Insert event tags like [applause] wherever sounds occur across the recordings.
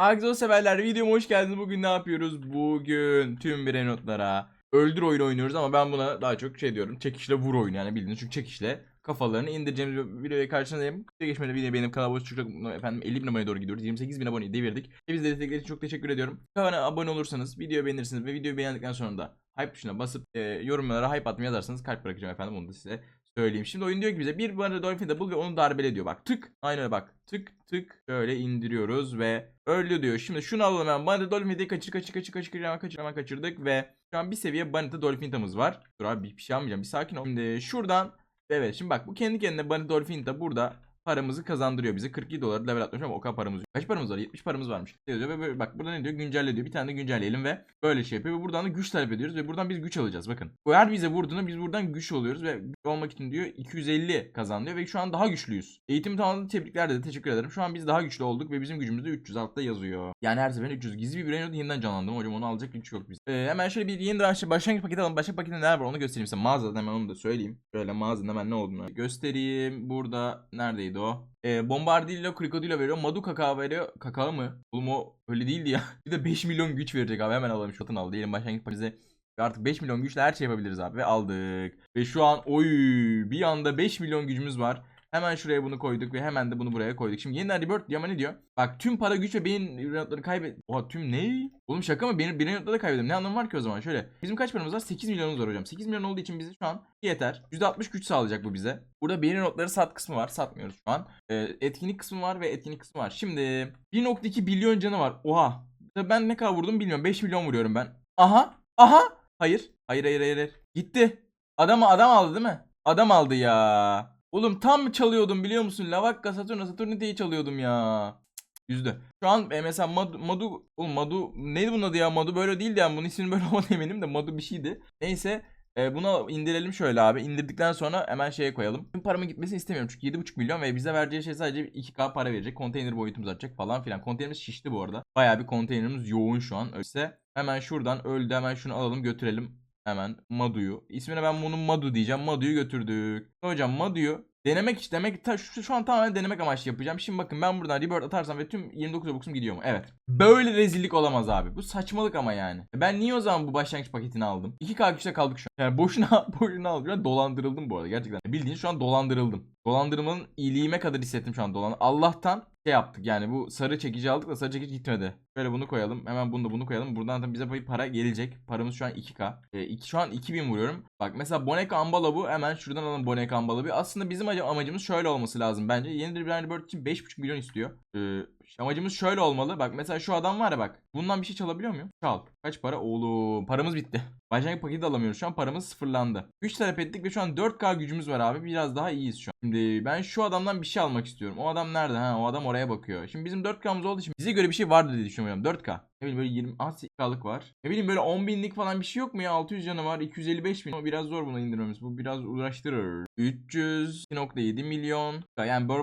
Agzo severler videoma hoş geldiniz. Bugün ne yapıyoruz? Bugün tüm birey notlara öldür oyunu oynuyoruz ama ben buna daha çok şey diyorum. Çekişle vur oyunu yani bildiğiniz çünkü çekişle kafalarını indireceğimiz bir videoya karşınızdayım. Geçmeden video benim kanalıma çok efendim 50 bin aboneye doğru gidiyoruz. 28 bin aboneyi devirdik. Hepinize destekleri çok teşekkür ediyorum. Kanala abone olursanız, videoyu beğenirsiniz ve videoyu beğendikten sonra da hype tuşuna basıp e, yorumlara hype atmayı yazarsanız kalp bırakacağım efendim onu da size söyleyeyim. Şimdi oyun diyor ki bize bir bana Dolphin de bul ve onu darbele diyor. Bak tık. Öyle bak. Tık tık. Şöyle indiriyoruz ve öldü diyor. Şimdi şunu alalım hemen. Bana Dolphin de kaçır kaçır kaçır kaçır hemen kaçır hemen kaçırdık ve şu an bir seviye Banita Dolphin'tamız var. Dur abi bir, şey almayacağım. Bir sakin ol. Şimdi şuradan Evet şimdi bak bu kendi kendine Bunny Dolphin burada paramızı kazandırıyor bize. 42 dolar level atmış ama o kadar paramız yok. Kaç paramız var? 70 paramız varmış. Diyor? Ve böyle, bak burada ne diyor? Güncelle diyor. Bir tane de güncelleyelim ve böyle şey yapıyor. Ve buradan da güç talep ediyoruz ve buradan biz güç alacağız. Bakın. Bu her bize vurduğunda biz buradan güç oluyoruz ve güç olmak için diyor 250 kazanıyor ve şu an daha güçlüyüz. Eğitim tamamladı. Tebrikler dedi. Teşekkür ederim. Şu an biz daha güçlü olduk ve bizim gücümüz de 300 altta yazıyor. Yani her seferinde 300. Gizli bir brain node yeniden canlandım. Hocam onu alacak güç yok biz. Ee, hemen şöyle bir yeni başlangıç paketi alalım. Başlangıç paketinde neler var onu göstereyim size. Mağazadan hemen onu da söyleyeyim. Şöyle mağazadan hemen ne olduğunu göstereyim. Burada neredeydi o? Ee, Bombardillo, Krokodilo veriyor. Madu kakao veriyor. Kakao mı? Oğlum o öyle değildi ya. [laughs] bir de 5 milyon güç verecek abi. Hemen alalım. Şatın al. Diyelim başlangıç paketi. Ve artık 5 milyon güçle her şey yapabiliriz abi. Ve aldık. Ve şu an oy bir anda 5 milyon gücümüz var. Hemen şuraya bunu koyduk ve hemen de bunu buraya koyduk. Şimdi yeniden rebirth diyor ama ne diyor? Bak tüm para güç ve beyin notları kaybet... Oha tüm ne? Oğlum şaka mı? Benim beyin notları da kaybedelim. Ne anlamı var ki o zaman? Şöyle. Bizim kaç paramız var? 8 milyonumuz var hocam. 8 milyon olduğu için bize şu an yeter. %60 güç sağlayacak bu bize. Burada beyin notları sat kısmı var. Satmıyoruz şu an. Ee, etkinlik kısmı var ve etkinlik kısmı var. Şimdi 1.2 milyon canı var. Oha. Ben ne kadar vurdum bilmiyorum. 5 milyon vuruyorum ben. Aha. Aha. Hayır. Hayır hayır hayır. hayır. Gitti. Adam adam aldı değil mi? Adam aldı ya. Oğlum tam çalıyordum biliyor musun? Lavakka Saturna Saturnite'yi çalıyordum ya. Cık, Yüzdü. Şu an e, mesela Madu, Madu oğlum Madu neydi bunun adı ya? Madu böyle değildi yani. Bunun ismini böyle [laughs] olmadı eminim de Madu bir şeydi. Neyse e, bunu indirelim şöyle abi. İndirdikten sonra hemen şeye koyalım. Tüm paramın gitmesini istemiyorum çünkü 7,5 milyon ve bize vereceği şey sadece 2K para verecek. Konteyner boyutumuz artacak falan filan. Konteynerimiz şişti bu arada. Bayağı bir konteynerimiz yoğun şu an. Öyleyse hemen şuradan öldü hemen şunu alalım götürelim. Hemen Madu'yu. İsmine ben bunu Madu diyeceğim. Madu'yu götürdük. Hocam Madu'yu denemek için demek ta, şu, şu an tamamen denemek amaçlı yapacağım. Şimdi bakın ben buradan rebirth atarsam ve tüm 29 Robux'um gidiyor mu? Evet. Böyle rezillik olamaz abi. Bu saçmalık ama yani. Ben niye o zaman bu başlangıç paketini aldım? 2K güçte kaldık şu an. Yani boşuna [laughs] boşuna aldım. Dolandırıldım bu arada gerçekten. Bildiğin şu an dolandırıldım. Dolandırmanın iyiliğime kadar hissettim şu an dolan. Allah'tan şey yaptık yani bu sarı çekici aldık da sarı çekici gitmedi. Şöyle bunu koyalım. Hemen bunu da bunu koyalım. Buradan da bize bir para gelecek. Paramız şu an 2K. E, iki, şu an 2000 vuruyorum. Bak mesela Bonek Ambala bu. Hemen şuradan alalım Bonek Ambala bir. Aslında bizim amacımız şöyle olması lazım bence. Yeni bir Bird için 5.5 milyon istiyor. Ee, amacımız şöyle olmalı. Bak mesela şu adam var ya bak. Bundan bir şey çalabiliyor muyum? Çal. Kaç para? Oğlum paramız bitti. [laughs] Başlangıç paketi alamıyoruz. Şu an paramız sıfırlandı. Güç talep ettik ve şu an 4K gücümüz var abi. Biraz daha iyiyiz şu an. Şimdi ben şu adamdan bir şey almak istiyorum. O adam nerede? Ha o adam oraya bakıyor. Şimdi bizim 4K'mız olduğu için bize göre bir şey vardı diye düşünüyorum. 4K. Ne bileyim böyle 20 az K'lık var. Ne bileyim böyle 10 binlik falan bir şey yok mu ya? 600 canı var. 255 bin. O biraz zor bunu indirmemiz. Bu biraz uğraştırır. 300.7 milyon. Yani bana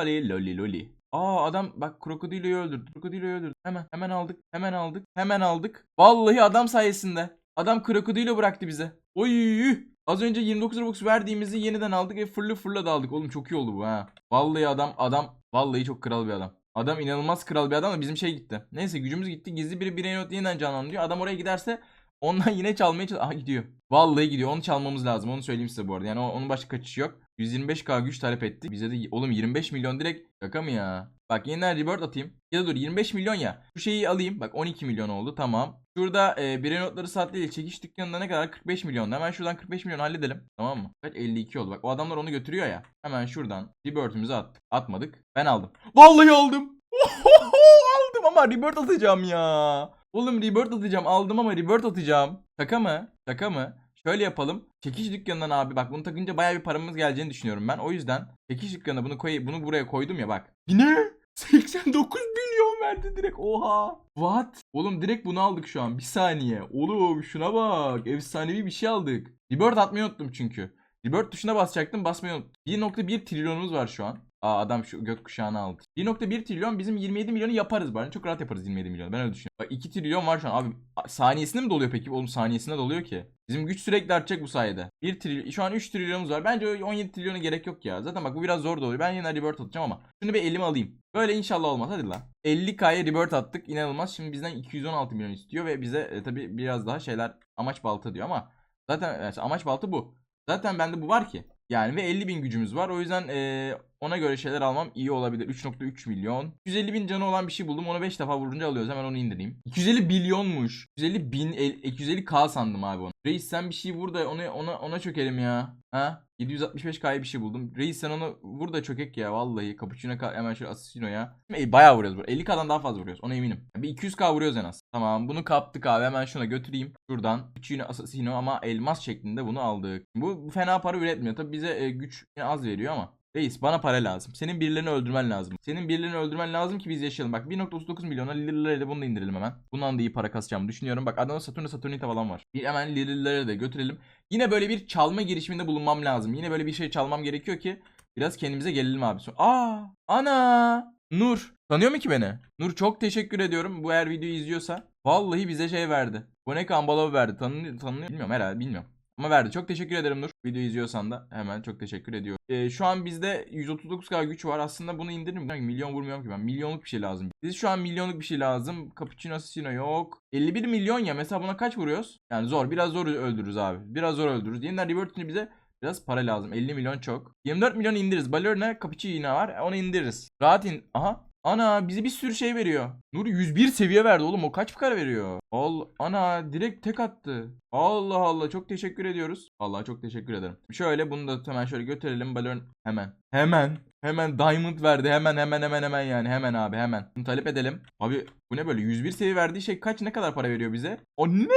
loli loli loli. Aa adam bak krokodiloyu öldürdü. Krokodiloyu öldürdü. Hemen hemen aldık. Hemen aldık. Hemen aldık. Vallahi adam sayesinde. Adam krokodilo bıraktı bize. Oy! Az önce 29 Robux verdiğimizi yeniden aldık ve fırlı fırla da aldık. Oğlum çok iyi oldu bu ha. Vallahi adam adam vallahi çok kral bir adam. Adam inanılmaz kral bir adam da bizim şey gitti. Neyse gücümüz gitti. Gizli biri birey not yeniden canlanıyor. Adam oraya giderse ondan [laughs] yine çalmaya çalış. Aha gidiyor. Vallahi gidiyor. Onu çalmamız lazım. Onu söyleyeyim size bu arada. Yani onun başka kaçışı yok. 125k güç talep etti. Bize de oğlum 25 milyon direkt şaka mı ya? Bak yeniden rebirth atayım. Ya da dur 25 milyon ya. Şu şeyi alayım. Bak 12 milyon oldu tamam. Şurada e, birey notları saatliyle çekiş dükkanında ne kadar? 45 milyon. Hemen şuradan 45 milyon halledelim. Tamam mı? Kaç? 52 oldu. Bak o adamlar onu götürüyor ya. Hemen şuradan rebirth'ümüzü attık. Atmadık. Ben aldım. Vallahi aldım. [laughs] aldım ama rebirth atacağım ya. Oğlum rebirth atacağım. Aldım ama rebirth atacağım. Şaka mı? Şaka mı? Şöyle yapalım. Çekiş dükkanından abi bak bunu takınca bayağı bir paramız geleceğini düşünüyorum ben. O yüzden çekiş dükkanına bunu koy bunu buraya koydum ya bak. Ne? 89 [laughs] milyon verdi direkt. Oha. What? Oğlum direkt bunu aldık şu an. Bir saniye. Oğlum şuna bak. Efsanevi bir şey aldık. Rebirth atmayı unuttum çünkü. Rebirth tuşuna basacaktım basmayı unuttum. 1.1 trilyonumuz var şu an. Aa adam şu gökkuşağını aldı. 1.1 trilyon bizim 27 milyonu yaparız bari. Çok rahat yaparız 27 milyonu. Ben öyle düşünüyorum. Bak 2 trilyon var şu an. Abi saniyesinde mi doluyor peki? Oğlum saniyesinde doluyor ki. Bizim güç sürekli artacak bu sayede. 1 trilyon, şu an 3 trilyonumuz var. Bence o 17 trilyona gerek yok ya. Zaten bak bu biraz zor da oluyor. Ben yine rebirth atacağım ama. Şunu bir elime alayım. Böyle inşallah olmaz. Hadi lan. 50k'ya rebirth attık. İnanılmaz. Şimdi bizden 216 milyon istiyor ve bize e, tabi biraz daha şeyler amaç balta diyor ama zaten e, amaç balta bu. Zaten bende bu var ki. Yani ve 50 bin gücümüz var. O yüzden e, ona göre şeyler almam iyi olabilir. 3.3 milyon. 250 bin canı olan bir şey buldum. Onu 5 defa vurunca alıyoruz. Hemen onu indireyim. 250 bilyonmuş. 250 bin, el- 250k sandım abi onu. Reis sen bir şey vur da onu, ona, ona çökelim ya. Ha? 765k'ya bir şey buldum. Reis sen onu vur da çökek ya vallahi. Cappuccino hemen şöyle Assassino'ya. E, bayağı vuruyoruz. burada. 50k'dan daha fazla vuruyoruz. Ona eminim. Bir 200k vuruyoruz en az. Tamam bunu kaptık abi. Hemen şuna götüreyim. Şuradan. Cappuccino Assassino ama elmas şeklinde bunu aldık. Bu, bu fena para üretmiyor. Tabi bize e, güç az veriyor ama. Reis bana para lazım. Senin birilerini öldürmen lazım. Senin birilerini öldürmen lazım ki biz yaşayalım. Bak 1.39 milyona lirayla bunu da indirelim hemen. Bundan da iyi para kasacağım düşünüyorum. Bak adamda Satürn Saturnita falan var. Bir hemen liraya da götürelim. Yine böyle bir çalma girişiminde bulunmam lazım. Yine böyle bir şey çalmam gerekiyor ki biraz kendimize gelelim abi. Aa! Ana! Nur. Tanıyor mu ki beni? Nur çok teşekkür ediyorum. Bu eğer videoyu izliyorsa. Vallahi bize şey verdi. Bu ne kambalov verdi. Tanınıyor, tanınıyor. Bilmiyorum herhalde bilmiyorum. Ama verdi. Çok teşekkür ederim Nur. Videoyu izliyorsan da hemen çok teşekkür ediyorum. Ee, şu an bizde 139k güç var. Aslında bunu indiririm. Yani milyon vurmuyorum ki ben. Milyonluk bir şey lazım. Biz şu an milyonluk bir şey lazım. Cappuccino Assassino yok. 51 milyon ya. Mesela buna kaç vuruyoruz? Yani zor. Biraz zor öldürürüz abi. Biraz zor öldürürüz. Yeniden Rebirth'ini bize Biraz para lazım. 50 milyon çok. 24 milyon indiririz. Ballerina Cappuccino yine var. Onu indiririz. Rahat in. Aha. Ana bize bir sürü şey veriyor. Nur 101 seviye verdi oğlum. O kaç para veriyor? Allah ana direkt tek attı. Allah Allah çok teşekkür ediyoruz. Allah çok teşekkür ederim. Şöyle bunu da hemen şöyle götürelim. Balon hemen. Hemen. Hemen diamond verdi. Hemen hemen hemen hemen yani. Hemen abi hemen. Bunu talep edelim. Abi bu ne böyle 101 seviye verdiği şey kaç ne kadar para veriyor bize? O ne?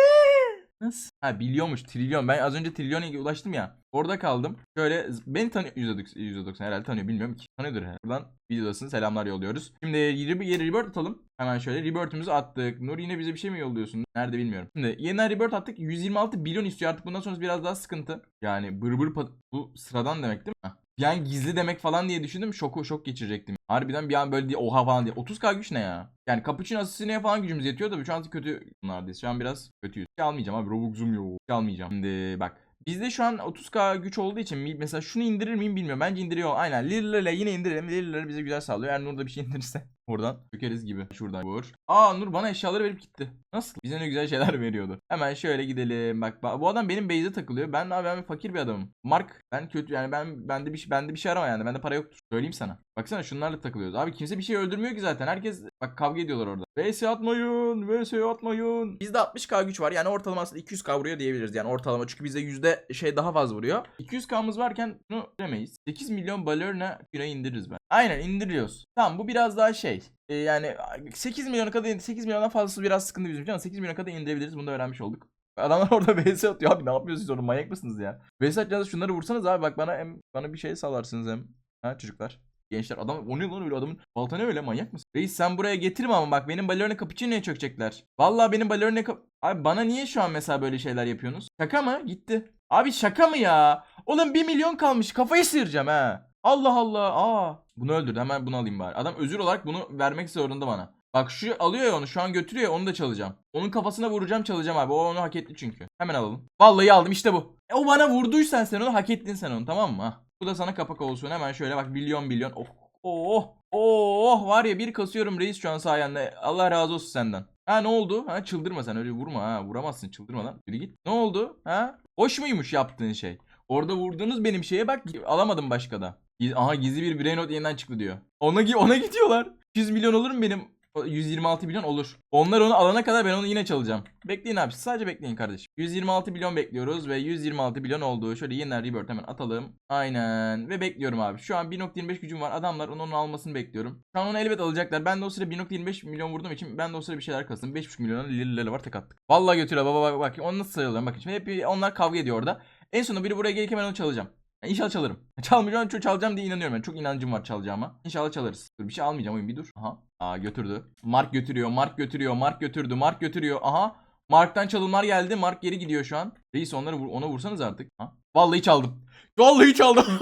Nasıl? Ha biliyormuş trilyon. Ben az önce trilyona ulaştım ya. Orada kaldım. Şöyle beni tanıyor. %90, %90 herhalde tanıyor. Bilmiyorum ki. Tanıyordur herhalde. Buradan videodasın. Selamlar yolluyoruz. Şimdi yere rebirth atalım. Hemen şöyle rebirth'ümüzü attık. Nur yine bize bir şey mi yolluyorsun? Nerede bilmiyorum. Şimdi yeniden rebirth attık. 126 milyon istiyor. Artık bundan sonrası biraz daha sıkıntı. Yani bır bır bu sıradan demek değil mi? An gizli demek falan diye düşündüm. Şoku şok geçirecektim. Harbiden bir an böyle diye oha falan diye. 30k güç ne ya? Yani Cappuccino Assassino'ya falan gücümüz yetiyor da şu an kötü bunlardayız. Şu an biraz kötüyüz. Bir şey almayacağım abi. Robux'um yok. Şey almayacağım. Şimdi bak. Bizde şu an 30k güç olduğu için mesela şunu indirir miyim bilmiyorum. Bence indiriyor. Aynen. Lirlerle yine indirelim. Lirler bize güzel sağlıyor. Eğer Nur da bir şey indirirse oradan çökeriz gibi. Şuradan vur. Aa Nur bana eşyaları verip gitti. Nasıl? Bize ne güzel şeyler [laughs] veriyordu. Hemen şöyle gidelim. Bak ba- bu adam benim base'e takılıyor. Ben abi ben fakir bir adamım. Mark ben kötü yani ben bende bir şey bende bir şey arama yani. Bende para yoktur. Söyleyeyim sana. Baksana şunlarla takılıyoruz. Abi kimse bir şey öldürmüyor ki zaten. Herkes bak kavga ediyorlar orada. VS atmayın. VS atmayın. Bizde 60k güç var. Yani ortalama aslında 200k vuruyor diyebiliriz. Yani ortalama çünkü bizde yüzde şey daha fazla vuruyor. 200k'mız varken bunu demeyiz. 8 milyon balerina güne indiririz ben. Aynen indiriyoruz. Tamam bu biraz daha şey. E, yani 8 milyona kadar 8 milyondan fazlası biraz sıkıntı bizim için ama 8 milyona kadar indirebiliriz. Bunu da öğrenmiş olduk. Adamlar [laughs] orada VS atıyor. Abi ne yapıyorsunuz orada manyak mısınız ya? VS atacağınız şunları vursanız abi bak bana hem bana bir şey salarsınız hem. Ha çocuklar. Gençler adam o ne lan öyle adamın balta ne öyle manyak mısın? Reis sen buraya getirme ama bak benim balerina cappuccino'ya çökecekler. Vallahi benim balerina kap... Abi bana niye şu an mesela böyle şeyler yapıyorsunuz? Şaka mı? Gitti. Abi şaka mı ya? Oğlum 1 milyon kalmış kafayı sıyıracağım ha. Allah Allah. Aa. Bunu öldürdü hemen bunu alayım bari. Adam özür olarak bunu vermek zorunda bana. Bak şu alıyor ya onu şu an götürüyor onu da çalacağım. Onun kafasına vuracağım çalacağım abi. O onu hak etti çünkü. Hemen alalım. Vallahi aldım işte bu. E, o bana vurduysan sen onu hak ettin sen onu tamam mı? Bu da sana kapak olsun. Hemen şöyle bak milyon milyon. Oh. Oh. Oh. Var ya bir kasıyorum reis şu an sayende. Allah razı olsun senden. Ha ne oldu? Ha çıldırma sen öyle vurma ha. Vuramazsın çıldırma lan. Yürü git. Ne oldu? Ha? Hoş muymuş yaptığın şey? Orada vurduğunuz benim şeye bak alamadım başka da. Aha gizli bir brain not yeniden çıktı diyor. Ona gi- ona gidiyorlar. 100 milyon olur mu benim? O 126 milyon olur. Onlar onu alana kadar ben onu yine çalacağım. Bekleyin abi sadece bekleyin kardeşim. 126 milyon bekliyoruz ve 126 milyon oldu. Şöyle yeniden rebirth hemen atalım. Aynen ve bekliyorum abi. Şu an 1.25 gücüm var. Adamlar onun almasını bekliyorum. Şu an onu elbet alacaklar. Ben de o sıra 1.25 milyon vurduğum için ben de o sıra bir şeyler kastım. 5.5 milyon lirayla var tek attık. Vallahi götürüyor baba bak. Onu nasıl sayıyorlar bakın. Şimdi hep onlar kavga ediyor orada. En sonunda biri buraya gelirken ben onu çalacağım. Yani İnşallah çalarım. Çalmayacağım çok çalacağım diye inanıyorum. Yani çok inancım var çalacağıma. İnşallah çalarız. Dur bir şey almayacağım oyun bir dur. Aha. Aa götürdü. Mark götürüyor. Mark götürüyor. Mark götürdü. Mark götürüyor. Aha. Mark'tan çalımlar geldi. Mark geri gidiyor şu an. Reis onları vur- ona vursanız artık. Ha? Vallahi çaldım. Vallahi çaldım. [laughs]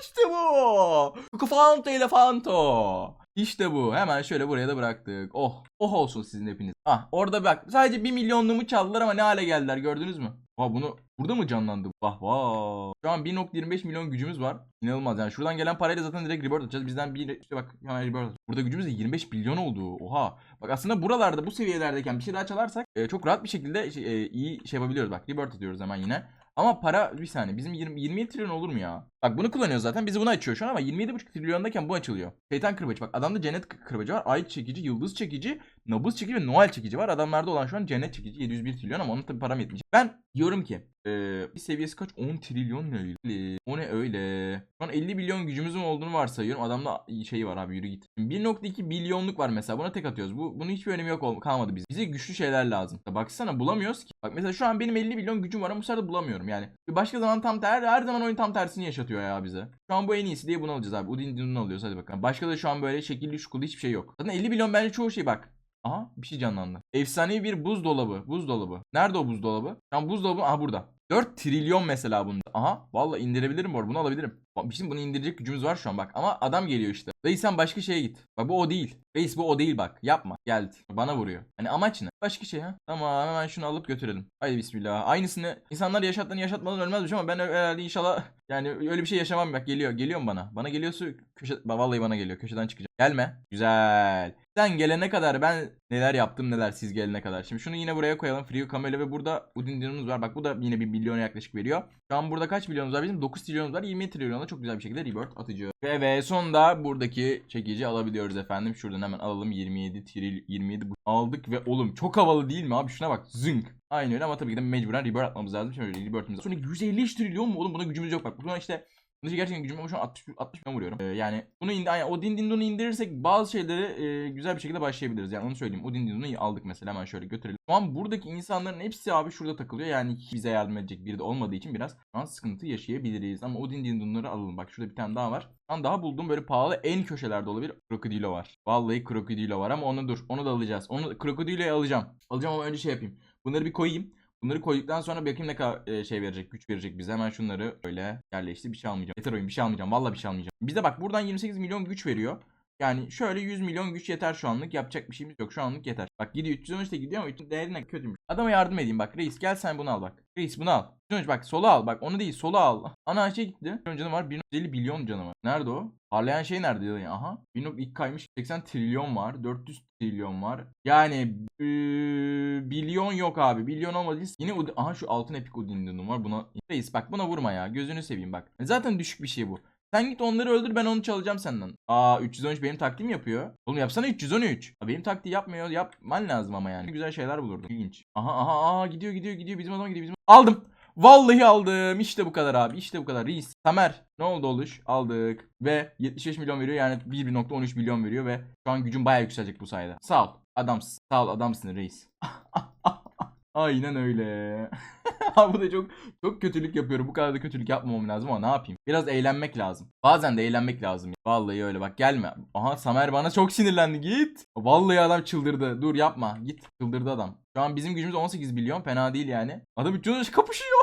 işte bu. Cucufanto elefanto. İşte bu. Hemen şöyle buraya da bıraktık. Oh. Oh olsun sizin hepiniz. Ah orada bak. Sadece 1 milyonluğumu çaldılar ama ne hale geldiler gördünüz mü? Vah bunu burada mı canlandı? Vah vah. Şu an 1.25 milyon gücümüz var. İnanılmaz yani. Şuradan gelen parayla zaten direkt rebirth atacağız. Bizden bir işte bak hemen rebirth. Burada gücümüz de 25 milyon oldu. Oha. Bak aslında buralarda bu seviyelerdeyken bir şey daha çalarsak e, çok rahat bir şekilde şey, e, iyi şey yapabiliyoruz. Bak rebirth atıyoruz hemen yine. Ama para bir saniye bizim 20, 27 trilyon olur mu ya? Bak bunu kullanıyoruz zaten. Bizi bunu açıyor şu an ama 27,5 trilyondayken bu açılıyor. Şeytan kırbacı bak adamda cennet kı- kırbacı var. Ay çekici, yıldız çekici, nabız çekici ve Noel çekici var. Adamlarda olan şu an cennet çekici 701 trilyon ama onun tabi param yetmeyecek. Ben diyorum ki eee, bir seviyesi kaç? 10 trilyon ne öyle? O ne öyle? Şu an 50 milyon gücümüzün olduğunu varsayıyorum. Adamda şeyi var abi yürü git. 1.2 milyonluk var mesela. Buna tek atıyoruz. Bu bunun hiçbir önemi yok kalmadı bize. Bize güçlü şeyler lazım. Baksana bulamıyoruz ki. Bak mesela şu an benim 50 milyon gücüm var ama bu sefer de bulamıyorum yani. Başka zaman tam ter her zaman oyun tam tersini yaşatıyor ya bize. Şu an bu en iyisi diye bunu alacağız abi. Udin Din'ini alıyoruz hadi bakalım. Başka da şu an böyle şekilli şukulu hiçbir şey yok. Zaten 50 milyon bence çoğu şey bak. Aha bir şey canlandı. Efsanevi bir buzdolabı. Buzdolabı. Nerede o buzdolabı? An buzdolabı aha burada. 4 trilyon mesela bunda. Aha valla indirebilirim bu bunu alabilirim. Bizim bunu indirecek gücümüz var şu an bak. Ama adam geliyor işte. Reis sen başka şeye git. Bak bu o değil. Reis bu o değil bak. Yapma. Geldi. Bana vuruyor. Hani amaç ne? Başka şey ha. Tamam hemen şunu alıp götürelim. Haydi bismillah. Aynısını insanlar yaşattığını yaşatmadan ölmezmiş ama ben herhalde inşallah yani öyle bir şey yaşamam bak geliyor. Geliyor mu bana? Bana geliyorsa köşe vallahi bana geliyor. Köşeden çıkacak. Gelme. Güzel. Sen gelene kadar ben neler yaptım neler siz gelene kadar. Şimdi şunu yine buraya koyalım. Free Camelo ve burada Udin Dinumuz var. Bak bu da yine bir milyona yaklaşık veriyor. Şu an burada kaç milyonumuz var? Bizim 9 trilyonumuz var. 20 trilyonla çok güzel bir şekilde rebirth atacağız. Ve, ve sonunda buradaki çekici alabiliyoruz efendim. Şuradan hemen alalım 27 tril 27 bu aldık ve oğlum çok havalı değil mi abi? Şuna bak zınk. Aynı öyle ama tabii ki de mecburen rebirth atmamız lazım. Şimdi rebirth'imiz. Sonra 150 trilyon mu oğlum? Buna gücümüz yok bak. Buna işte Bunda gerçekten gücüm ama şu an 60, 60 milyon vuruyorum. Ee, yani bunu indi, yani o din dindonu indirirsek bazı şeyleri e, güzel bir şekilde başlayabiliriz. Yani onu söyleyeyim. O din dindonu aldık mesela hemen şöyle götürelim. Şu an buradaki insanların hepsi abi şurada takılıyor. Yani bize yardım edecek biri de olmadığı için biraz şu an sıkıntı yaşayabiliriz. Ama o din dindonları alalım. Bak şurada bir tane daha var. An daha bulduğum böyle pahalı en köşelerde olabilir. Krokodilo var. Vallahi krokodilo var ama onu dur. Onu da alacağız. Onu krokodiloyu alacağım. Alacağım ama önce şey yapayım. Bunları bir koyayım. Bunları koyduktan sonra bakayım ne kadar e, şey verecek, güç verecek bize. Hemen şunları böyle yerleşti. Bir şey almayacağım. Yeter oyun bir şey almayacağım. Vallahi bir şey almayacağım. Bize bak buradan 28 milyon güç veriyor. Yani şöyle 100 milyon güç yeter şu anlık. Yapacak bir şeyimiz yok. Şu anlık yeter. Bak gidiyor 313 de gidiyor ama 300 değerine kötümüş. Adama yardım edeyim bak. Reis gel sen bunu al bak. Reis bunu al. 313 bak sola al. Bak onu değil sola al. [laughs] Ana şey gitti. Milyon canı var. 150 milyon canı var. Nerede o? Parlayan şey nerede ya? Aha. 1 ilk kaymış 80 trilyon var. 400 trilyon var. Yani eee, bilyon yok abi. Bilyon olmadıysa yine aha şu altın epik Udin'in var. Buna reis bak buna vurma ya. Gözünü seveyim bak. Zaten düşük bir şey bu. Sen git onları öldür ben onu çalacağım senden. Aa 313 benim taktiğim yapıyor. Oğlum yapsana 313. Aa, benim taktiği yapmıyor. Yapman lazım ama yani. Güzel şeyler bulurdum. İlginç. Aha aha aha gidiyor gidiyor gidiyor. Bizim adama gidiyor. Bizim... Aldım. Vallahi aldım. İşte bu kadar abi. İşte bu kadar. Reis. Tamer. Ne oldu oluş? Aldık. Ve 75 milyon veriyor. Yani 1.13 milyon veriyor ve şu an gücüm bayağı yükselecek bu sayede. Sağ ol. Adamsın. Sağ ol adamsın reis. [laughs] Aynen öyle. [laughs] Abi da çok çok kötülük yapıyorum. Bu kadar da kötülük yapmamam lazım ama ne yapayım? Biraz eğlenmek lazım. Bazen de eğlenmek lazım. Vallahi öyle bak gelme. Aha Samer bana çok sinirlendi git. Vallahi adam çıldırdı. Dur yapma. Git. Çıldırdı adam. Şu an bizim gücümüz 18 milyon. Fena değil yani. Adam 313 kapışıyor.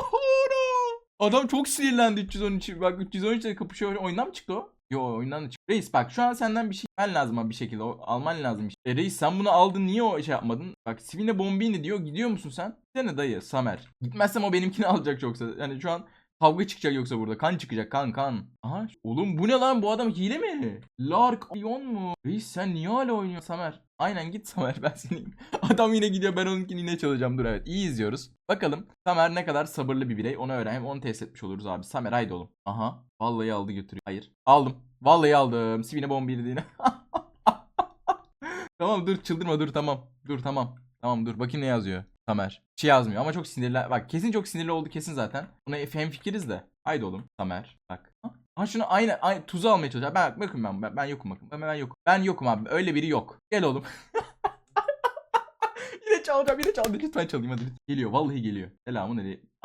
[laughs] Adam çok sinirlendi 313. Bak 313 ile kapışıyor. Oyundan mı çıktı o? Yo oyundan da çıktı. Reis bak şu an senden bir şey alman lazım abi bir şekilde. O, alman lazım şey. E, reis sen bunu aldın niye o şey yapmadın? Bak Sivine Bombini diyor gidiyor musun sen? Sene dayı Samer. Gitmezsem o benimkini [laughs] alacak yoksa. Yani şu an kavga çıkacak yoksa burada. Kan çıkacak kan kan. Aha oğlum bu ne lan bu adam hile mi? Lark Ion mu? Reis sen niye hala oynuyorsun Samer? Aynen git Samer ben seni. [laughs] Adam yine gidiyor ben onunkini yine çalacağım dur evet iyi izliyoruz. Bakalım Samer ne kadar sabırlı bir birey onu öğren hem onu test etmiş oluruz abi. Samer haydi oğlum. Aha vallahi aldı götürüyor. Hayır aldım. Vallahi aldım. Sivine bomba yediğine. [laughs] tamam dur çıldırma dur tamam. Dur tamam. Tamam dur bakayım ne yazıyor. Tamer. Şey yazmıyor ama çok sinirli. Bak kesin çok sinirli oldu kesin zaten. Buna hem fikiriz de. Haydi oğlum. Tamer. Bak. Ha, Ha şunu aynı, aynı tuzu almaya çalışıyor. Ben bakın ben, ben ben yokum bakın. Ben, ben yokum. Ben yokum abi. Öyle biri yok. Gel oğlum. [laughs] yine çalacağım yine çalacağım. Lütfen çalayım hadi. Geliyor vallahi geliyor. Selamun aleyküm. [laughs]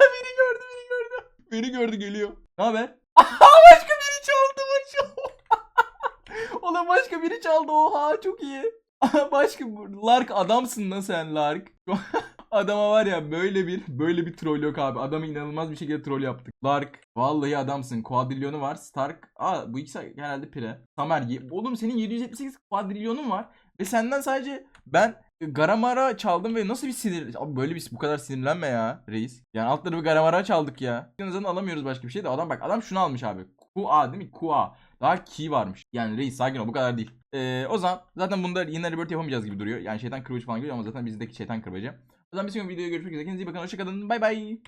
beni gördü beni gördü. Beni gördü geliyor. Ne haber? [laughs] başka biri çaldı başka. Oğlum başka biri çaldı oha çok iyi. Başka Lark adamsın lan sen Lark. [laughs] Adama var ya böyle bir böyle bir troll yok abi. Adamı inanılmaz bir şekilde troll yaptık. Lark vallahi adamsın. Quadrilyonu var. Stark. Aa bu ikisi herhalde pire. Samer oğlum senin 778 quadrilyonun var ve senden sadece ben Garamara çaldım ve nasıl bir sinir abi böyle bir bu kadar sinirlenme ya reis. Yani alt tarafı Garamara çaldık ya. Zaten alamıyoruz başka bir şey de adam bak adam şunu almış abi. Kua değil mi? Kua. Daha key varmış. Yani reis sakin ol bu kadar değil. Ee, o zaman zaten bunda yine rebirth yapamayacağız gibi duruyor. Yani şeytan kırbacı falan geliyor ama zaten bizdeki şeytan kırbacı. O zaman bir sonraki videoya görüşmek üzere. Kendinize iyi bakın. Hoşçakalın. Bay bay.